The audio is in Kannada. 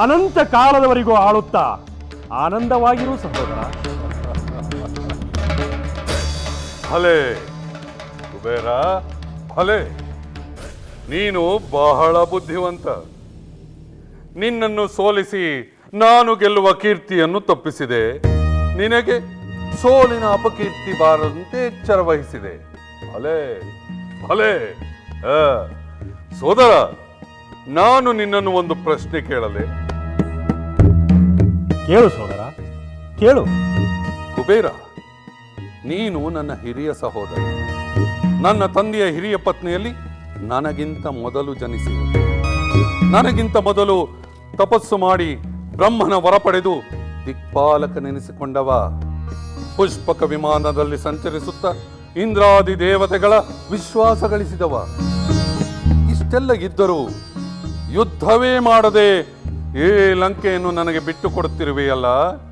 ಅನಂತ ಕಾಲದವರೆಗೂ ಆಳುತ್ತಾ ಆನಂದವಾಗಿರು ಸಹೋದರ. ಭಲೆ ಕುಬೇರ ಭಲೆ ನೀನು ಬಹಳ ಬುದ್ಧಿವಂತ. ನಿನ್ನನ್ನು ಸೋಲಿಸಿ ನಾನು ಗೆಲ್ಲುವ ಕೀರ್ತಿಯನ್ನು ತಪ್ಪಿಸಿದೆ. ನಿನಗೆ ಸೋಲಿನ ಅಪಕೀರ್ತಿ ಬಾರದಂತೆ ಎಚ್ಚರ ವಹಿಸಿದೆ. ಭಲೆ ಭಲೆ ಸೋದರ. ನಾನು ನಿನ್ನನ್ನು ಒಂದು ಪ್ರಶ್ನೆ ಕೇಳಲೆ. ಕೇಳು ಸೋದರ ಕೇಳು. ಕುಬೇರ ನೀನು ನನ್ನ ಹಿರಿಯ ಸಹೋದರ. ನನ್ನ ತಂದೆಯ ಹಿರಿಯ ಪತ್ನಿಯಲ್ಲಿ ನನಗಿಂತ ಮೊದಲು ಜನಿಸಿದೆ. ನನಗಿಂತ ಮೊದಲು ತಪಸ್ಸು ಮಾಡಿ ಬ್ರಹ್ಮನ ವರ ಪಡೆದು ದಿಕ್ಪಾಲಕನೆನಿಸಿಕೊಂಡವ ಪುಷ್ಪಕ ವಿಮಾನದಲ್ಲಿ ಸಂಚರಿಸುತ್ತಾ ಇಂದ್ರಾದಿ ದೇವತೆಗಳ ವಿಶ್ವಾಸ ಗಳಿಸಿದವ. ಇಷ್ಟೆಲ್ಲ ಇದ್ದರೂ ಯುದ್ಧವೇ ಮಾಡದೆ ಈ ಲಂಕೆಯನ್ನು ನನಗೆ ಬಿಟ್ಟು ಕೊಡುತ್ತಿರುವೆಯಲ್ಲ?